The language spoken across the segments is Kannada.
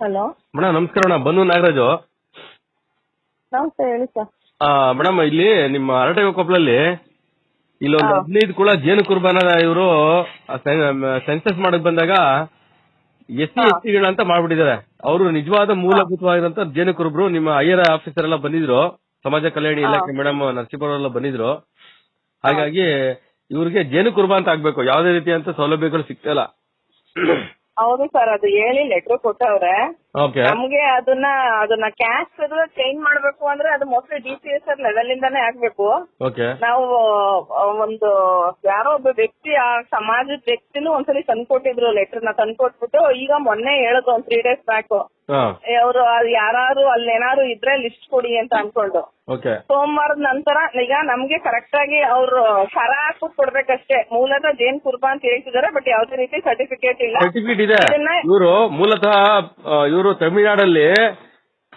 ಹಲೋ. ಮೇಡಮ್ ನಮಸ್ಕಾರ ಅಣ್ಣ ಬನ್ನು ನಾಗರಾಜು. ನಮಸ್ತೆ ಹೇಳಿ ಸರ್. ಮೇಡಮ್ ಇಲ್ಲಿ ನಿಮ್ಮ ಅರಟೆ ಕೊಪ್ಪಳಲ್ಲಿ ಇಲ್ಲೊಂದು. ಹದಿನೈದು ಕುಳ ಜೇನು ಕುರ್ಬಾನ ಇವರು ಸೆನ್ಸಸ್ ಮಾಡಕ್ ಬಂದಾಗ ಎಸ್ ಸಿ ಎಸ್ ಟಿಗಳ ಅಂತ ಮಾಡ್ಬಿಟ್ಟಿದ್ದಾರೆ. ಅವರು ನಿಜವಾದ ಮೂಲಭೂತವಾಗಿರಂತ ಜೇನು ಕುರುಬರು. ನಿಮ್ಮ ಐಯರ್ ಆಫೀಸರ್ ಎಲ್ಲ ಬಂದಿದ್ರು. ಸಮಾಜ ಕಲ್ಯಾಣ ಇಲಾಖೆ ಮೇಡಮ್ ನರಸೀಪುರ ಎಲ್ಲ ಬಂದಿದ್ರು. ಹಾಗಾಗಿ ಇವ್ರಿಗೆ ಜೇನು ಕುರುಬ ಅಂತ ಆಗ್ಬೇಕು. ಯಾವುದೇ ರೀತಿಯಂತ ಸೌಲಭ್ಯಗಳು ಸಿಗ್ತಾ ಹೌದು ಸರ್ ಅದು ಹೇಳಿ ಲೆಟರ್ ಕೊಟ್ಟವ್ರೆ. ಓಕೆ ನಮ್ಗೆ ಅದನ್ನ ಅದನ್ನ ಕ್ಯಾಸ್ಟ್ ಚೇಂಜ್ ಮಾಡ್ಬೇಕು ಅಂದ್ರೆ ಅದು mostly D C S R level ಇಂದಾನೇ ಆಗ್ಬೇಕು. ಓಕೆ ನಾವು ಆ, ಒಂದು ಯಾರೋ ಒಬ್ಬ ವ್ಯಕ್ತಿ ಆ ಸಮಾಜದ ವ್ಯಕ್ತಿನೂ ಒಂದ್ಸಲಿ ತಂದ್ಕೊಟ್ಟಿದ್ರು ಲೆಟರ್ನ ತಂದ್ಕೊಟ್ಬಿಟ್ಟು ಈಗ ಮೊನ್ನೆ ಹೇಳಿದ್ರು ಒಂದ್ ತ್ರೀ ಡೇಸ್ ಬ್ಯಾಕ್ ಅವರು ಯಾರು ಅಲ್ಲಿ ಏನಾರು ಇದ್ರೆ ಲಿಸ್ಟ್ ಕೊಡಿ ಅಂತ ಅನ್ಕೊಂಡು ಸೋಮವಾರದ ನಂತರ ಈಗ ನಮ್ಗೆ ಕರೆಕ್ಟ್ ಆಗಿ ಅವ್ರು ಸರ ಹಾಕ್ಬಿಟ್ಟು ಕೊಡ್ಬೇಕಷ್ಟೇ. ಮೂಲತಃ ಜೇನ್ ಕುರ್ಬಾ ಅಂತ ಹೇಳ್ತಿದಾರೆ ಬಟ್ ಯಾವ್ದೇ ರೀತಿ ಸರ್ಟಿಫಿಕೇಟ್ ಇಲ್ಲ. ಸರ್ಟಿಫಿಕೇಟ್ ಇದೆ. ಇವರು ಮೂಲತಃ ಇವರು ತಮಿಳ್ನಾಡಲ್ಲಿ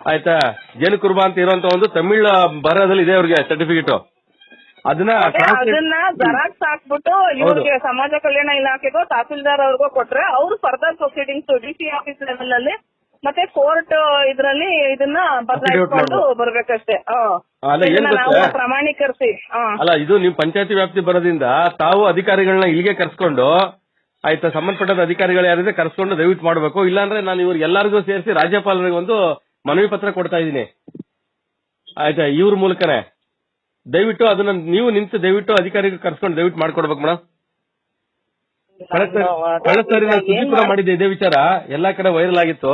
ಆಯ್ತಾ ಜೇನು ಕುರ್ಬಾ ಅಂತ ಇರುವಂತ ಒಂದು ತಮಿಳ್ ಬರಹದಲ್ಲಿ ಇದೆ ಅವ್ರಿಗೆ ಸರ್ಟಿಫಿಕೇಟ್ ಅದನ್ನ ಅದೇ ಅದನ್ನ ಜರಾಕ್ಸ್ ಹಾಕ್ಬಿಟ್ಟು ಇವ್ರಿಗೆ ಸಮಾಜ ಕಲ್ಯಾಣ ಇಲಾಖೆಗೋ ತಹಸೀಲ್ದಾರ್ ಅವ್ರಿಗೋ ಕೊಟ್ರೆ ಅವ್ರು further proceedings D C office level ಅಲ್ಲಿ ಮತ್ತೆ ಕೋರ್ಟ್ ಇದ್ರಲ್ಲಿ ಇದನ್ನ ಬದಲಾಯಿಸ್ಕೊಂಡು. ಬರ್ಬೇಕಷ್ಟೇ. ಅಲ್ಲ, ಏನ್ ಇದನ್ನ ನಾವು ಗೊತ್ತಾ? ಪ್ರಮಾಣೀಕರಿಸಿ. ಅಲ್ಲ ಇದು ನೀವು ಪಂಚಾಯತಿ ವ್ಯಾಪ್ತಿ ಬರೋದ್ರಿಂದ ತಾವು ಅಧಿಕಾರಿಗಳನ್ನ ಇಲ್ಲಿಗೆ ಕರ್ಸ್ಕೊಂಡು ಆಯ್ತಾ ಸಂಬಂಧಪಟ್ಟ ಅಧಿಕಾರಿಗಳು ಯಾರಿದ್ರೆ ಕರ್ಸ್ಕೊಂಡು ದಯವಿಟ್ಟು ಮಾಡಬೇಕು ಇಲ್ಲಾಂದ್ರೆ ನಾನು ಇವ್ರು ಎಲ್ಲರಿಗೂ ಸೇರಿಸಿ ರಾಜ್ಯಪಾಲರಿಗೆ ಒಂದು ಮನವಿ ಪತ್ರ ಕೊಡ್ತಾ ಇದ್ದೀನಿ ಆಯ್ತಾ ಇವ್ರ ಮೂಲಕನೇ ದಯವಿಟ್ಟು ಅದನ್ನ ನೀವು ನಿಂತು ದಯವಿಟ್ಟು ಅಧಿಕಾರಿಗೆ ಕರ್ಸ್ಕೊಂಡು ದಯವಿಟ್ಟು ಮಾಡ್ಕೊಡ್ಬೇಕು ಮೇಡಮ್ ಕಳೆದ ಸಾರಿ- ನಾವು ಅದೇ ಕಳೆದ ಸಾರಿ ನಾನು ಸುದ್ದಿ ಕೂಡ ಮಾಡ್- ಮಾಡಿದ್ದೆ ಇದೇ ವಿಚಾರ ಎಲ್ಲಾ ಕಡೆ ವೈರಲ್ ಆಗಿತ್ತು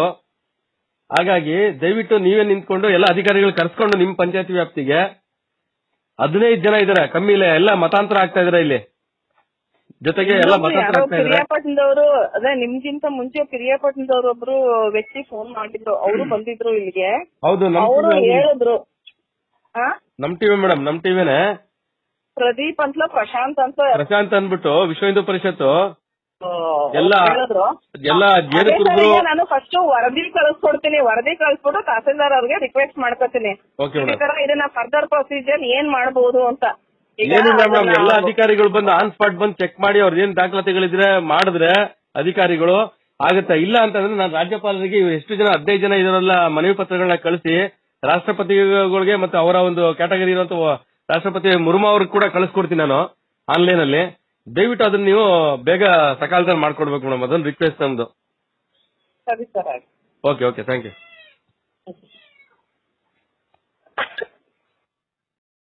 ಹಾಗಾಗಿ ದಯವಿಟ್ಟು ನೀವೇ ನಿಂತ್ಕೊಂಡು ಎಲ್ಲ ಅಧಿಕಾರಿಗಳು ಕರೆಸ್ಕೊಂಡು ನಿಮ್ ಪಂಚಾಯತ್ ವ್ಯಾಪ್ತಿಗೆ ಹದಿನೈದು ಜನ ಇದಾರೆ ಕಮ್ಮಿ ಇಲ್ಲ ಎಲ್ಲ ಮತಾಂತರ ಆಗ್ತಾ ಇದಾರೆ ಇಲ್ಲಿ. ಜೊತೆಗೆ ಎಲ್ಲ ಮತಾಂತರ ಯಾರೋ ಆಗ್ತಾ ಇದಾರೆ. ಪಿರಿಯಾಪಟ್ಟಣದವರು ಅದೇ ನಿಮ್ಗಿಂತ ಮುಂಚೆ ಪಿರಿಯಾಪಟ್ಟಣದವ್ರು ಒಬ್ರು ವ್ಯಕ್ತಿ ಫೋನ್ ಮಾಡಿದ್ರು ಅವರು ಬಂದಿದ್ರು ಇಲ್ಲಿಗೆ. ಹೌದು ಅವರು ಹೇಳಿದ್ರು. ನಮ್ ಟಿವಿ ಮೇಡಮ್ ನಮ್ ಟಿವಿನೇ ಪ್ರದೀಪ್ ಅಂತ ಪ್ರಶಾಂತ್ ಅಂತ. ಪ್ರಶಾಂತ್ ಅಂದ್ಬಿಟ್ಟು ವಿಶ್ವ ಹಿಂದೂ ಪರಿಷತ್ತು ಎಲ್ಲ ಎಲ್ಲ ಅದೇ ಈಗ ನಾನು ಫಸ್ಟ್ ವರದಿ ಕಳಿಸ್ಕೊಡ್ತೀನಿ. ವರದಿ ಕಳಿಸ್ಬಿಟ್ಟು ತಹಸೀಲ್ದಾರ್ ಅವ್ರಿಗೆ ರಿಕ್ವೆಸ್ಟ್ ಮಾಡ್ಕೊತೀನಿ. ಓಕೆ ಈ ತರ ಇದನ್ನ ಫರ್ದರ್ ಪ್ರೊಸೀಜರ್ ಏನ್ ಮಾಡಬಹುದು ಅಂತ. ಈಗ ಏನಿಲ್ಲ ಮೇಡಮ್ ಅದನ್ನ- ಎಲ್ಲ ಅಧಿಕಾರಿಗಳು ಬಂದು ಆನ್ ಸ್ಪಾಟ್ ಬಂದು ಚೆಕ್ ಮಾಡಿ ಅವ್ರ ಏನ್ ದಾಖಲಾತಿಗಳಿದ್ರೆ ಮಾಡಿದ್ರೆ ಅಧಿಕಾರಿಗಳು ಆಗುತ್ತೆ. ಇಲ್ಲ ಅಂತಂದ್ರೆ ನಾನು ರಾಜ್ಯಪಾಲರಿಗೆ ಇವ್ರು ಎಷ್ಟು ಜನ ಹದಿನೈದು ಜನ ಇದರಲ್ಲ ಮನವಿ ಪತ್ರಗಳನ್ನ ಕಳಿಸಿ ರಾಷ್ಟ್ರಪತಿಗಳಿಗೆ ಮತ್ತೆ ಅವರ ಒಂದು ಕ್ಯಾಟಗರಿ ಇರುವಂತ ರಾಷ್ಟ್ರಪತಿ ಮುರ್ಮು ಅವ್ರಿಗೆ ಕೂಡ ಕಳಿಸ್ಕೊಡ್ತೀನಿ ನಾನು ಆನ್ಲೈನ್ ಅಲ್ಲಿ. ದಯವಿಟ್ಟು ಅದನ್ನ ನೀವು ಬೇಗ ಸಕಾಲದಲ್ಲಿ ಮಾಡ್ಕೊಡ್ಬೇಕು ಮೇಡಮ್. ಅದೊಂದು ರಿಕ್ವೆಸ್ಟ್ ನಮ್ದು. ಸರಿ ಸರ್ ಆಯ್ತು. Okay okay thank you